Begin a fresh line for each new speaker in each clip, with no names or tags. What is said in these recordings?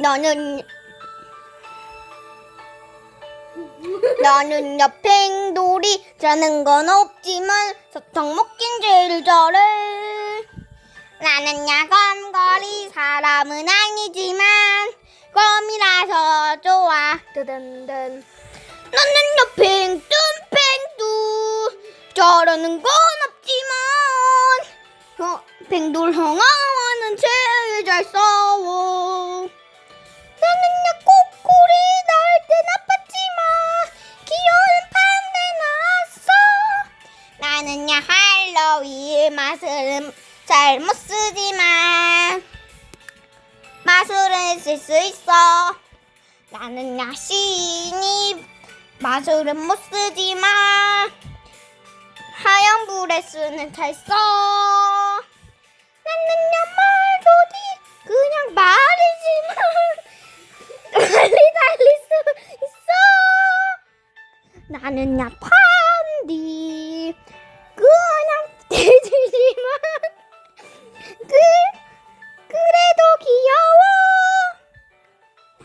나는 나는 야팽돌이 자는 건 없지만 사탕 먹긴 제일 잘해. 나는 야건거리 사람은 아니지만 껌이라서 좋아. 뜨든든. 나는 야팽 뜬팽두 잘하는 건 없지만 어, 팽돌 형아 야 할로윈 마술은 잘 못 쓰지만 마술은 쓸 수 있어. 나는 야 신이 마술은 못 쓰지만 하얀 브레스는 잘 써. 나는 야 말도디 그냥 말이지만 달리 달릴 수 있어. 나는 야 판디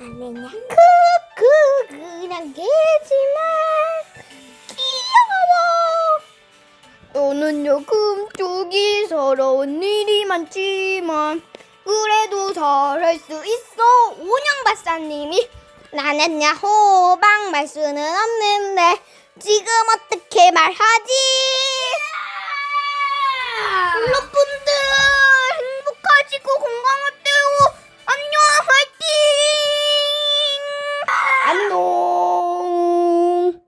나는 야 크크 그냥 개지만 귀여워. 너는요 금쪽이 서러운 일이 많지만 그래도 잘할 수 있어 온영 박사님이 나는야 호박 말 수는 없는데 지금 어떻게 말하지? 여러분들 행복하시고 건강을